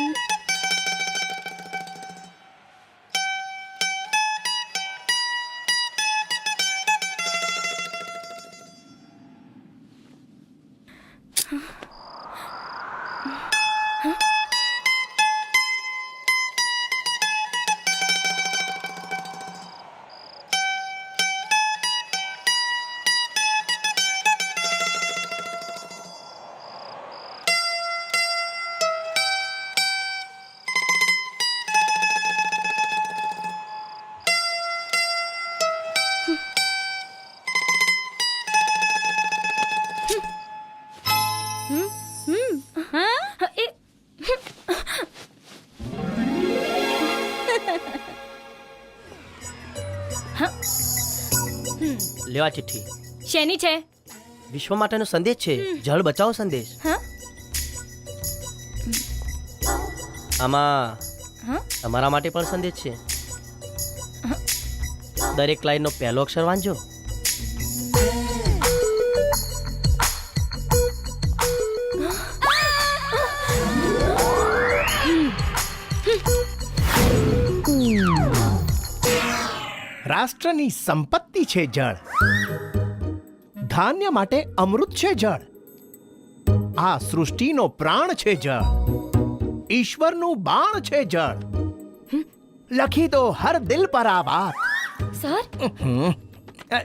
એ લેવા ચિઠ્ઠી. શેની છે? વિશ્વ માટેનો સંદેશ છે. જળ બચાવો સંદેશ. હા. આમાં હા? તમારા માટે પણ સંદેશ છે. દરેક લાઈનનો પહેલો અક્ષર વાંચજો. રાષ્ટ્રની સંપત્તિ છે જળ. ધાન્ય માટે અમૃત છે જળ. આ સૃષ્ટિનો પ્રાણ છે જળ. ઈશ્વરનું બાણ છે જળ. લખી દો હર દિલ પર આ વાત. સર?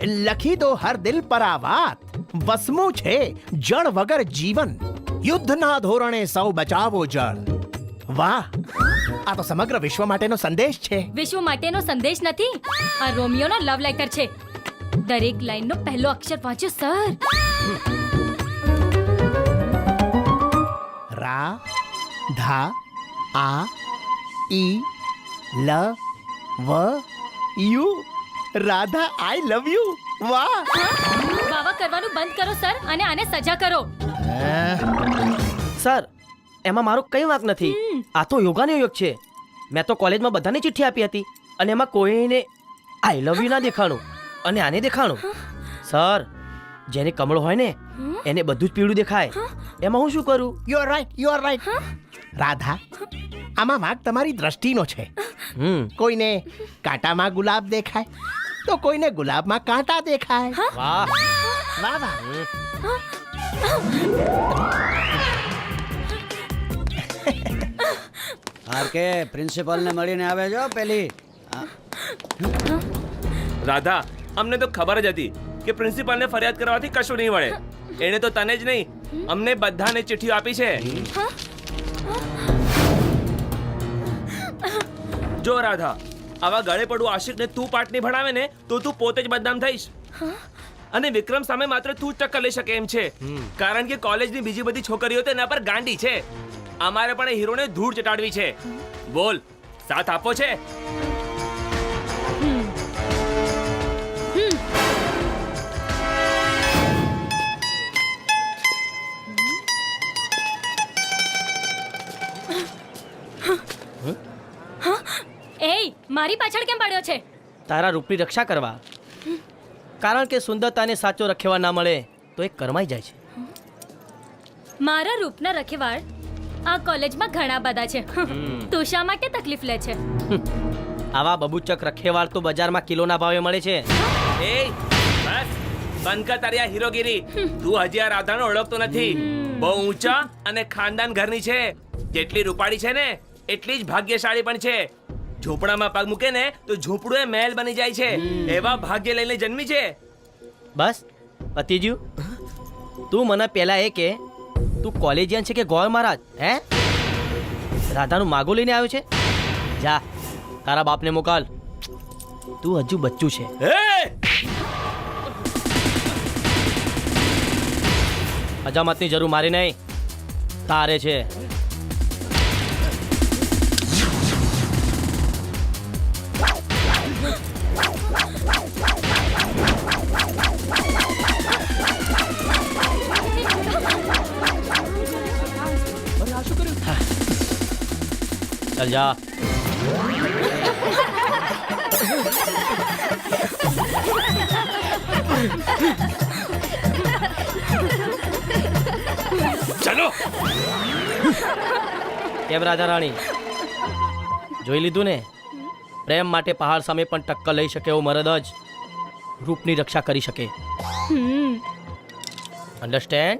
લખી દો હર દિલ પર આ વાત. વસમું છે જળ વગર જીવન. યુદ્ધના ધોરણે સૌ બચાવો જળ. વાહ! આ તો સમગ્ર વિશ્વ માટેનો સંદેશ છે. વિશ્વ માટેનો સંદેશ નથી. આ રોમિયોનો લવ લેટર છે. દરેક લાઈનનો પહેલો અક્ષર વાંચો સર. રા ધા I love you Radha I love you. વાહ! વાવા કરવાનું બંધ કરો સર અને આને સજા કરો. સર એમાં મારો કઈ વાંક નથી. આ તો યોગાનો યોગ છે. મેં તો કોલેજમાં બધાને ચિઠ્ઠી આપી હતી અને એમાં કોઈને આઈ લવ યુ ના દેખાણું અને આને દેખાણું. સર જેને કમળ હોય ને એને બધું જ પીળું દેખાય. એમાં હું શું કરું? You are right you are right Radha આમાં વાંક તમારી દ્રષ્ટિનો છે. હમ. કોઈને કાંટામાં ગુલાબ દેખાય તો કોઈને ગુલાબમાં કાંટા દેખાય. વાહ. વાહ વાહ. હાર કે પ્રિન્સિપલને મળીને આવે જો પેલી. રાધા અમને તો ખબર જ હતી કે પ્રિન્સિપલને ફરિયાદ કરવાથી કશું નહીં મળે એણે તો તને જ નહીં અમને બધાને ચિઠ્ઠી આપી છે. જો રાધા આવા ગળે પડું આશિકને તું પાઠ નહીં ભણાવે ને તો તું પોતે જ બદનામ થઈશ. અને વિક્રમ સામે માત્ર તું જ ટક્કર લઈ શકે એમ છે. કારણ કે કોલેજની બીજી બધી છોકરીઓ તો એના પર ગાંડી છે. અમારે પણ એ હીરોને ધૂળ ચટાડવી છે. બોલ સાથ આપો છે? એ મારી પાછળ કેમ પડ્યો છે? તારા રૂપની રક્ષા કરવા. કારણ કે સુંદરતાને સાચો રખેવા ના મળે તો એ કરમાઈ જાય છે. મારા રૂપના રખેવાળ આ કોલેજમાં ઘણા બધા છે. તું શા માટે તકલીફ લે છે? આવા બબુચક રખેવાળ તો બજારમાં કિલોના ભાવે મળે છે. એ બસ. બંધ કર તારી આ હીરોગીરી. તું હજી આ રાધાને ઓળખતો નથી. બહુ ઊંચા અને ખાનદાન ઘરની છે. જેટલી રૂપાળી છે ને એટલી જ ભાગ્યશાળી પણ છે. ઝૂંપડામાં પગ મૂકે ને તો ઝૂંપડું એ મહેલ બની જાય છે. એવા ભાગ્ય લઈને જન્મી છે. બસ પતિજ્યુ તું મને પહેલા એ કે તું કોલેજિયન છે કે ગોળ મહારાજ હે? રાધાનું માગો લઈને આવ્યો છે? જા તારા બાપને મોકલ. તું હજુ બચ્ચું છે. હજામતની જરૂર મારી નહીં. તારે છે. ચાલ जा। ચલો કેમ રાજા રાણી જોઈ લીધું ને પ્રેમ માટે પહાડ સામે પણ ટક્કર લઈ શકે એવો મરદ જ રૂપની રક્ષા કરી શકે અન્ડરસ્ટેન્ડ